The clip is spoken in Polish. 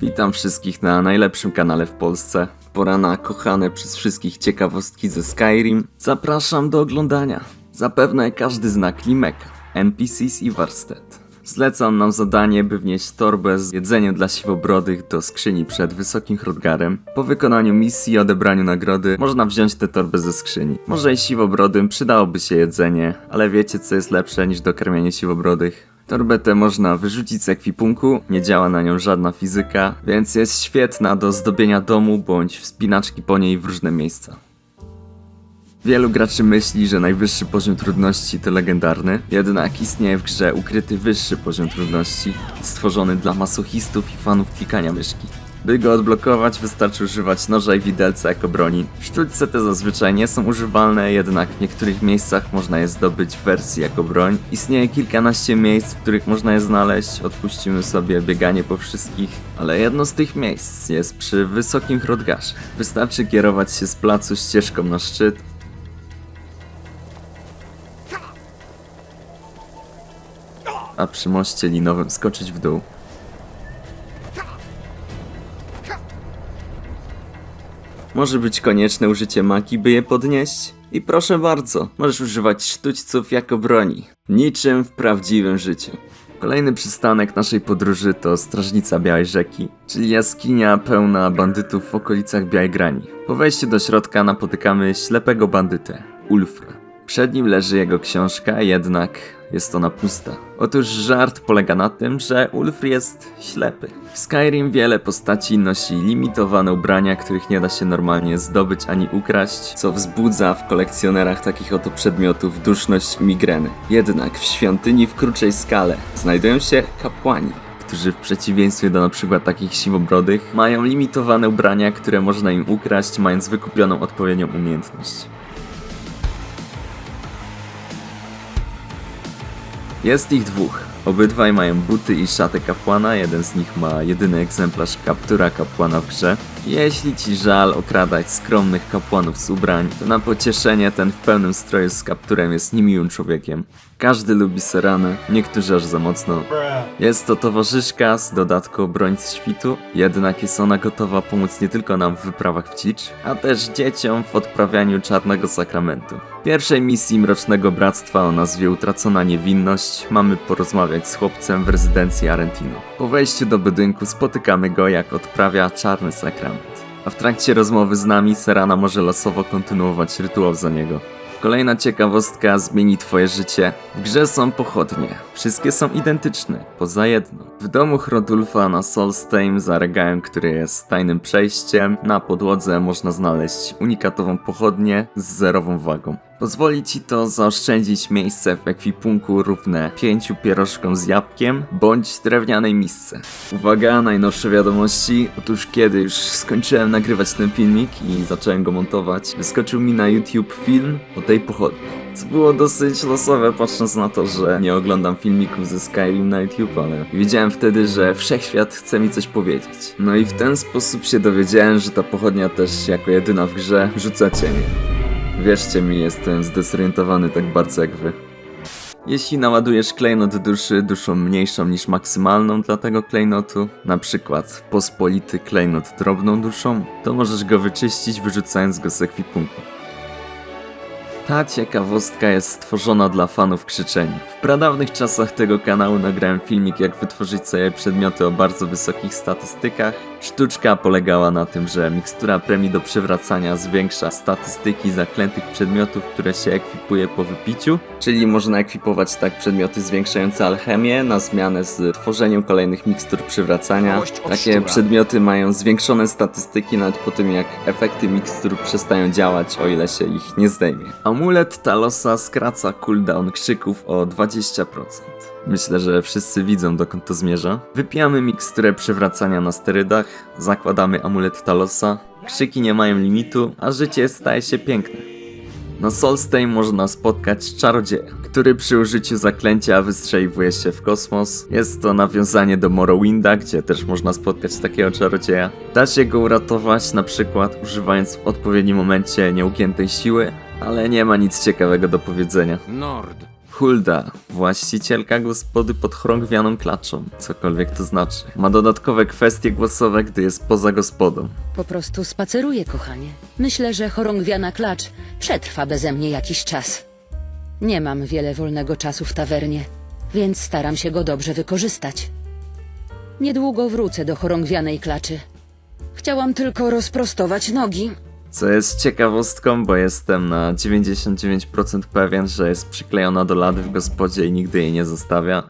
Witam wszystkich na najlepszym kanale w Polsce. Pora na kochane przez wszystkich ciekawostki ze Skyrim. Zapraszam do oglądania. Zapewne każdy zna Klimeka, NPCs i warsztat. Zlecam nam zadanie, by wnieść torbę z jedzeniem dla siwobrodych do skrzyni przed Wysokim Hrodgarem. Po wykonaniu misji i odebraniu nagrody można wziąć tę torbę ze skrzyni. Może i siwobrodym przydałoby się jedzenie, ale wiecie co jest lepsze niż dokarmianie siwobrodych? Torbę tę można wyrzucić z ekwipunku, nie działa na nią żadna fizyka, więc jest świetna do zdobienia domu bądź wspinaczki po niej w różne miejsca. Wielu graczy myśli, że najwyższy poziom trudności to legendarny, jednak istnieje w grze ukryty wyższy poziom trudności, stworzony dla masochistów i fanów klikania myszki. By go odblokować wystarczy używać noża i widelca jako broni. Sztućce te zazwyczaj nie są używalne, jednak w niektórych miejscach można je zdobyć w wersji jako broń. Istnieje kilkanaście miejsc, w których można je znaleźć, odpuścimy sobie bieganie po wszystkich, ale jedno z tych miejsc jest przy Wysokim Hrodgarze. Wystarczy kierować się z placu ścieżką na szczyt, a przy moście linowym skoczyć w dół. Może być konieczne użycie magii, by je podnieść? I proszę bardzo, możesz używać sztućców jako broni. Niczym w prawdziwym życiu. Kolejny przystanek naszej podróży to Strażnica Białej Rzeki, czyli jaskinia pełna bandytów w okolicach Białej Grani. Po wejściu do środka napotykamy ślepego bandytę, Ulfra. Przed nim leży jego książka, jednak jest ona pusta. Otóż żart polega na tym, że Ulfr jest ślepy. W Skyrim wiele postaci nosi limitowane ubrania, których nie da się normalnie zdobyć ani ukraść, co wzbudza w kolekcjonerach takich oto przedmiotów duszność i migreny. Jednak w świątyni w kruczej skale znajdują się kapłani, którzy w przeciwieństwie do np. takich siwobrodych mają limitowane ubrania, które można im ukraść, mając wykupioną odpowiednią umiejętność. Jest ich dwóch. Obydwaj mają buty i szatę kapłana, jeden z nich ma jedyny egzemplarz kaptura kapłana w grze. Jeśli ci żal okradać skromnych kapłanów z ubrań, to na pocieszenie ten w pełnym stroju z kapturem jest niemiłym człowiekiem. Każdy lubi Seranę, niektórzy aż za mocno. Jest to towarzyszka z dodatku obrońcy świtu, jednak jest ona gotowa pomóc nie tylko nam w wyprawach w Cicz, a też dzieciom w odprawianiu czarnego sakramentu. W pierwszej misji Mrocznego Bractwa o nazwie Utracona Niewinność mamy porozmawiać z chłopcem w rezydencji Arentino. Po wejściu do budynku spotykamy go jak odprawia czarny sakrament. A w trakcie rozmowy z nami Serana może losowo kontynuować rytuał za niego. Kolejna ciekawostka zmieni twoje życie. W grze są pochodnie. Wszystkie są identyczne, poza jedną. W domu Hrodulfa na Solstheim za regałem, który jest tajnym przejściem, na podłodze można znaleźć unikatową pochodnię z zerową wagą. Pozwoli ci to zaoszczędzić miejsce w ekwipunku równe pięciu pierożkom z jabłkiem bądź drewnianej misce. Uwaga, najnowsze wiadomości. Otóż kiedy już skończyłem nagrywać ten filmik i zacząłem go montować, wyskoczył mi na YouTube film o tej pochodni. Co było dosyć losowe, patrząc na to, że nie oglądam filmików ze Skyrim na YouTube, ale wiedziałem wtedy, że wszechświat chce mi coś powiedzieć. No i w ten sposób się dowiedziałem, że ta pochodnia też jako jedyna w grze rzuca cienie. Wierzcie mi, jestem zdezorientowany tak bardzo jak wy. Jeśli naładujesz klejnot duszy duszą mniejszą niż maksymalną dla tego klejnotu, na przykład pospolity klejnot drobną duszą, to możesz go wyczyścić wyrzucając go z ekwipunku. Ta ciekawostka jest stworzona dla fanów krzyczeni. W pradawnych czasach tego kanału nagrałem filmik jak wytworzyć sobie przedmioty o bardzo wysokich statystykach. Sztuczka polegała na tym, że mikstura premii do przywracania zwiększa statystyki zaklętych przedmiotów, które się ekwipuje po wypiciu, czyli można ekwipować tak przedmioty zwiększające alchemię na zmianę z tworzeniem kolejnych mikstur przywracania. Takie przedmioty mają zwiększone statystyki nawet po tym jak efekty mikstur przestają działać, o ile się ich nie zdejmie. Amulet Talosa skraca cooldown krzyków o 20%. Myślę, że wszyscy widzą dokąd to zmierza. Wypijamy miksturę przywracania na sterydach, zakładamy amulet Talosa, krzyki nie mają limitu, a życie staje się piękne. Na Solstheim można spotkać czarodzieja, który przy użyciu zaklęcia wystrzeliwuje się w kosmos. Jest to nawiązanie do Morrowinda, gdzie też można spotkać takiego czarodzieja. Da się go uratować na przykład używając w odpowiednim momencie nieugiętej siły, ale nie ma nic ciekawego do powiedzenia. Nord. Hulda, właścicielka gospody pod chorągwianą klaczą, cokolwiek to znaczy. Ma dodatkowe kwestie głosowe, gdy jest poza gospodą. Po prostu spaceruję, kochanie. Myślę, że chorągwiana klacz przetrwa beze mnie jakiś czas. Nie mam wiele wolnego czasu w tawernie, więc staram się go dobrze wykorzystać. Niedługo wrócę do chorągwianej klaczy. Chciałam tylko rozprostować nogi. Co jest ciekawostką, bo jestem na 99% pewien, że jest przyklejona do lady w gospodzie i nigdy jej nie zostawia.